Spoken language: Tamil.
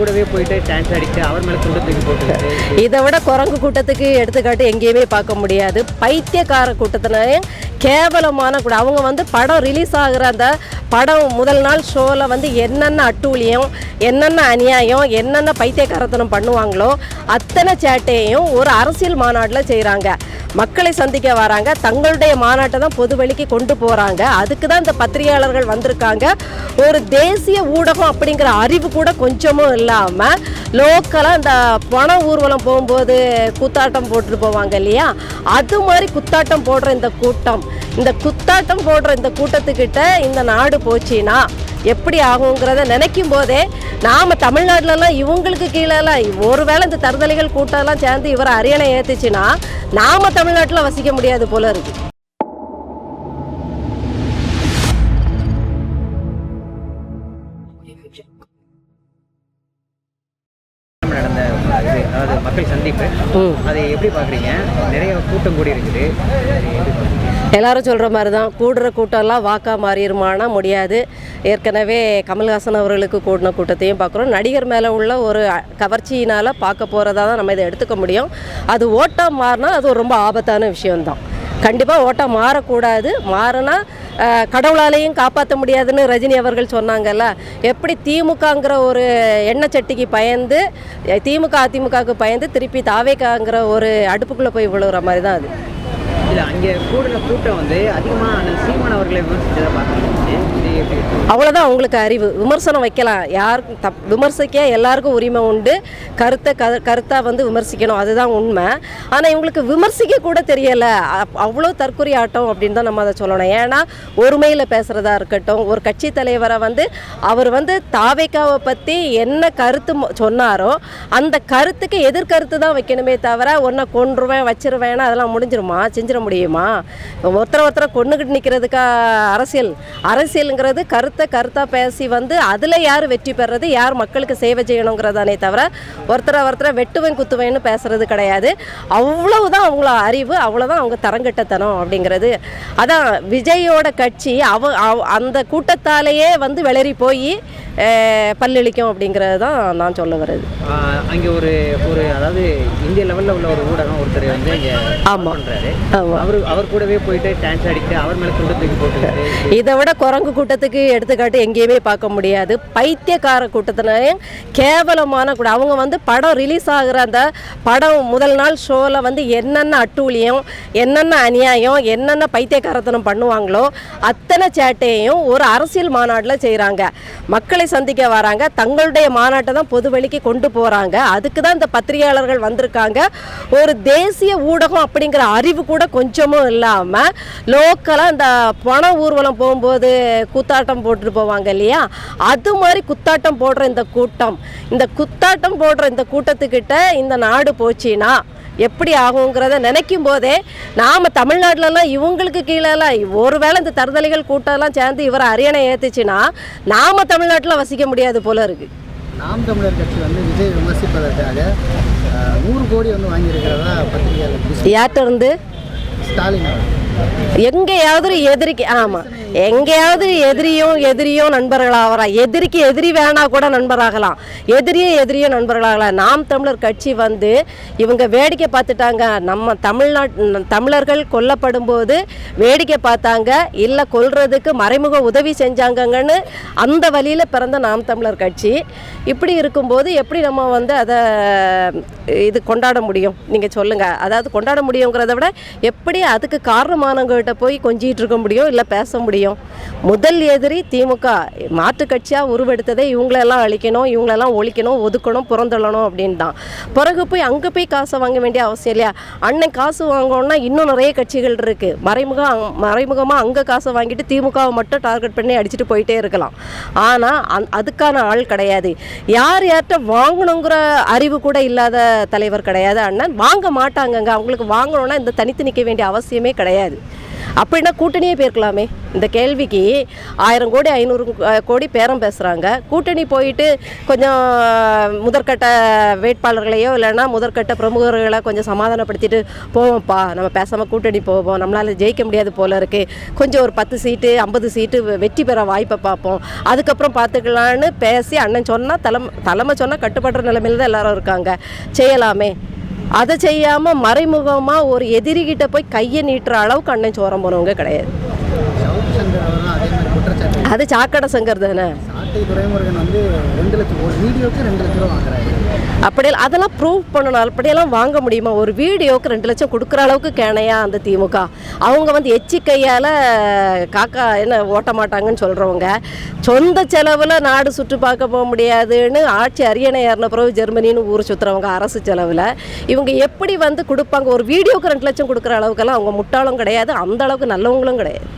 கூடவே போயிட்டு டான்ஸ் அடிச்சு அவர் மேலே கூட்டத்துக்கு போட்டு இதை விட குரங்கு கூட்டத்துக்கு எடுத்துக்காட்டு எங்கேயுமே பார்க்க முடியாது. பைத்தியக்கார கூட்டத்தினையும் கேவலமான கூட. அவங்க வந்து படம் ரிலீஸ் ஆகுற அந்த படம் முதல் நாள் ஷோவில் வந்து என்னென்ன அட்டூழியம் என்னென்ன அநியாயம் என்னென்ன பைத்தியக்காரத்தனம் பண்ணுவாங்களோ அத்தனை சேட்டையும் ஒரு அரசியல் மாநாட்டில் செய்கிறாங்க மக்களை சந்திக்க வராங்க. தங்களுடைய மாநாட்டை தான் பொது வழிக்கு கொண்டு போகிறாங்க அதுக்கு தான் இந்த பத்திரிகையாளர்கள் வந்திருக்காங்க. ஒரு தேசிய ஊடகம் அப்படிங்கிற அறிவு கூட கொஞ்சமும் இல்லாமல் லோக்கலாக இந்த பண ஊர்வலம் போகும்போது குத்தாட்டம் போட்டுட்டு போவாங்க இல்லையா? அது மாதிரி குத்தாட்டம் போடுற இந்த கூட்டம். இந்த குத்தாட்டம் போடுற இந்த கூட்டத்துக்கிட்ட இந்த நாடு போச்சுன்னா எப்படி ஆகுங்கிறத நினைக்கும் போதே நாம் தமிழ்நாட்டிலலாம் இவங்களுக்கு கீழெல்லாம் ஒருவேளை இந்த தருதலைகள் கூட்டம்லாம் சேர்ந்து இவரை அரியணை ஏற்றுச்சுன்னா நாம் தமிழ்நாட்டில் வசிக்க முடியாது போல இருக்கு. மக்கள் சந்திப்பு. அதை எப்படி பார்க்குறீங்க? நிறைய கூட்டம் கூடி இருக்குது. எல்லாரும் சொல்கிற மாதிரி தான் கூடுற கூட்டம்லாம் வாக்கா மாறிடுமானா முடியாது. ஏற்கனவே கமல்ஹாசன் அவர்களுக்கு கூடின கூட்டத்தையும் பார்க்குறோம். நடிகர் மேலே உள்ள ஒரு கவர்ச்சியினால் பார்க்க போகிறதா தான் நம்ம இதை எடுத்துக்க முடியும். அது ஓட்டாக மாறினா அது ஒரு ரொம்ப ஆபத்தான விஷயம்தான். கண்டிப்பாக ஓட்டம் மாறக்கூடாது. மாறினா கடவுளாலையும் காப்பாற்ற முடியாதுன்னு ரஜினி அவர்கள் சொன்னாங்கல்ல. எப்படி திமுகங்கிற ஒரு எண்ணெய் சட்டிக்கு பயந்து திமுக அதிமுகவுக்கு பயந்து திருப்பி தாவேக்காங்கிற ஒரு அடுப்புக்குள்ளே போய் விழுகிற மாதிரி தான் அது. இல்லை அங்கே கூடின கூட்டம் வந்து அதிகமாக அந்த சீமான் அவர்களை விமர்சித்ததை பார்த்துருந்துச்சு இது எப்படி அவ்வளோதான் அவங்களுக்கு அறிவு. விமர்சனம் வைக்கலாம். யாருக்கும் தப் விமர்சிக்க எல்லாருக்கும் உரிமை உண்டு. கருத்தை க கருத்தாக வந்து விமர்சிக்கணும். அதுதான் உண்மை. ஆனால் இவங்களுக்கு விமர்சிக்க கூட தெரியலை. அவ்வளோ தற்கொலை ஆட்டம் அப்படின்னு தான் நம்ம அதை சொல்லணும். ஏன்னா ஒருமையில் பேசுகிறதா இருக்கட்டும் ஒரு கட்சி தலைவரை வந்து அவர் வந்து தாவேக்காவை பற்றி என்ன கருத்து சொன்னாரோ அந்த கருத்துக்கு எதிர்கருத்து தான் வைக்கணுமே தவிர ஒன்றை கொன்றுவேன் வச்சிருவேன் அதெல்லாம் முடிஞ்சிருமா? செஞ்சிட முடியுமா? ஒருத்தரை ஒருத்தரை கொண்டுக்கிட்டு நிற்கிறதுக்கா அரசியல்? அரசியலுங்கிறது கருத்து கருத்தாக பேசி வந்து அதில் யார் வெற்றி பெறது யார் மக்களுக்கு சேவை செய்யணுங்கிறதானே தவிர ஒருத்தரை ஒருத்தரை வெட்டுவேன் குத்துவேன்னு பேசுறது கிடையாது. அவ்வளவுதான் அவங்கள அறிவு அவ்வளோதான் அவங்க தரங்கட்டத்தனம் அப்படிங்கிறது. அதான் விஜயோட கட்சி அவ அவ- அந்த கூட்டத்தாலேயே வந்து வெளிரி போய் பல்லளிக்கும் அப்படிங்கிறது தான் நான் சொல்ல வர்றது. அங்கே ஒரு ஒரு அதாவது இந்திய லெவலில் உள்ள ஒரு ஊடகம் ஒருத்தர் வந்து இங்கே ஆமாம் அவர் அவர் கூடவே போயிட்டு டான்ஸ் ஆடிட்டு அவர் மேலே துண்டு தூக்கி போட்டுக்கிட்டு இதை விட குரங்கு கூட்டத்துக்கு எடுத்துக்காட்டு எங்கேயுமே பார்க்க முடியாது. பைத்தியக்கார கூட்டத்தினையும் கேவலமான கூட அவங்க வந்து படம் ரிலீஸ் ஆகுற அந்த படம் முதல் நாள் ஷோவில் வந்து என்னென்ன அட்டூழியம் என்னென்ன அநியாயம் என்னென்ன பைத்தியக்காரத்தனம் பண்ணுவாங்களோ அத்தனை சேட்டையும் ஒரு அரசியல் மாநாட்டில் செய்கிறாங்க மக்களை சந்திக்க வராங்க. தங்களுடைய மாநாட்டை தான் பொது வழிக்கு கொண்டு போகிறாங்க அதுக்கு தான் இந்த பத்திரிகையாளர்கள் வந்திருக்காங்க. ஒரு தேசிய ஊடகம் அப்படிங்கிற அறிவு கூட கொஞ்சமும் இல்லாமல் லோக்கலாக இந்த பண ஊர்வலம் போகும்போது குத்தாட்டம் போட்டுட்டு போவாங்க இல்லையா? அது மாதிரி குத்தாட்டம் போடுற இந்த கூட்டம். இந்த குத்தாட்டம் போடுற இந்த கூட்டத்துக்கிட்ட இந்த நாடு போச்சுன்னா எப்படி ஆகுங்கிறத நினைக்கும் போதே நாம் தமிழ்நாட்டிலலாம் இவங்களுக்கு கீழெல்லாம் ஒருவேளை இந்த தருதலைகள் கூட்டம்லாம் சேர்ந்து இவரை அரியணை ஏற்றுச்சுன்னா நாம் தமிழ்நாட்டில் வசிக்க முடியாது போல இருக்குது நாம் தமிழர் கட்சி வந்து விஜய் விமர்சிப்பதற்காக நூறு கோடி வந்து வாங்கியிருக்கிறதா பத்திரிகையாளர் யார்கிட்ட இருந்து? ஸ்டாலின் எங்கேயாவது எதிரிக்கு ஆமாம் எங்கேயாவது எதிரியும் எதிரியும் நண்பர்களாகலாம் எதிரிக்கு எதிரி வேணா கூட நண்பராகலாம். எதிரியும் எதிரியும் நண்பர்களாகலாம். நாம் தமிழர் கட்சி வந்து இவங்க வேடிக்கை பார்த்துட்டாங்க. நம்ம தமிழ்நாட் தமிழர்கள் கொல்லப்படும் போது வேடிக்கை பார்த்தாங்க. இல்லை கொல்றதுக்கு மறைமுக உதவி செஞ்சாங்கங்கன்னு அந்த வழியில் பிறந்த நாம் தமிழர் கட்சி. இப்படி இருக்கும்போது எப்படி நம்ம வந்து அதை இது கொண்டாட முடியும்? நீங்கள் சொல்லுங்கள் அதாவது கொண்டாட முடியுங்கிறத விட எப்படி அதுக்கு காரணமானவங்ககிட்ட போய் கொஞ்சிகிட்டு இருக்க முடியும்? இல்லை பேச முடியும்? முதல் எதிரி திமுக மாற்று கட்சியாக உருவெடுத்ததே இவங்களெல்லாம் அழிக்கணும் இவங்களெல்லாம் ஒழிக்கணும் ஒதுக்கணும் புறந்தள்ளணும் அப்படின்னு தான் பிறகு போய் அங்கே போய் காசை வாங்க வேண்டிய அவசியம் இல்லையா? அண்ணன் காசு வாங்கணும்னா இன்னும் நிறைய கட்சிகள் இருக்குது மறைமுகம் மறைமுகமாக அங்கே காசை வாங்கிட்டு திமுகவை மட்டும் டார்கெட் பண்ணி அடிச்சுட்டு போயிட்டே இருக்கலாம். ஆனால் அந் அதுக்கான ஆள் கிடையாது. யார் யார்கிட்ட வாங்கணுங்கிற அறிவு கூட இல்லாத தலைவர் கிடையாது அண்ணன். வாங்க மாட்டாங்கங்க. அவங்களுக்கு வாங்கணும்னா இந்த தனித்து நிற்க வேண்டிய அவசியமே கிடையாது. அப்படின்னா கூட்டணியே போயிருக்கலாமே இந்த கேள்விக்கு ஆயிரம் கோடி ஐநூறு கோடி பேரம் பேசுகிறாங்க கூட்டணி போயிட்டு கொஞ்சம் முதற்கட்ட வேட்பாளர்களையோ இல்லைன்னா முதற்கட்ட பிரமுகர்களை கொஞ்சம் சமாதானப்படுத்திட்டு போவோம்ப்பா. நம்ம பேசாமல் கூட்டணி போவோம். நம்மளால் ஜெயிக்க முடியாது போல இருக்குது கொஞ்சம் ஒரு பத்து சீட்டு ஐம்பது சீட்டு வெற்றி பெற வாய்ப்பை பார்ப்போம். அதுக்கப்புறம் பார்த்துக்கலான்னு பேசி அண்ணன் சொன்னால் தலைமை தலைமை சொன்னால் கட்டுப்படுற நிலைமையில தான் எல்லாரும் இருக்காங்க. செய்யலாமே. அதை செய்யாமல் மறைமுகமாக ஒரு எதிரிகிட்ட போய் கையை நீட்டுற அளவுக்கு அண்ணன் சோரம் போனவங்க கிடையாது. அது சாக்கடை சங்கர் தானே? சாட்டை துரைமுருகன் வந்து ரெண்டு லட்சம் ஒரு வீடியோக்கு ரெண்டு லட்சம் ரூபா வாங்குறாரு. அப்படி அதெல்லாம் ப்ரூவ் பண்ணணும். அப்படியெல்லாம் வாங்க முடியுமா? ஒரு வீடியோவுக்கு ரெண்டு லட்சம் கொடுக்குற அளவுக்கு கேனையா அந்த திமுக? அவங்க வந்து எச்சி கையால் காக்கா என்ன ஓட்ட மாட்டாங்கன்னு சொல்கிறவங்க சொந்த செலவில் நாடு சுற்றி பார்க்க போக முடியாதுன்னு ஆட்சி அரியணை ஏறின பிறகு ஜெர்மனின்னு ஊர் சுற்றுறவங்க அரசு செலவில் இவங்க எப்படி வந்து கொடுப்பாங்க? ஒரு வீடியோவுக்கு ரெண்டு லட்சம் கொடுக்குற அளவுக்கெல்லாம் அவங்க முட்டாளும் கிடையாது அந்த அளவுக்கு நல்லவங்களும் கிடையாது.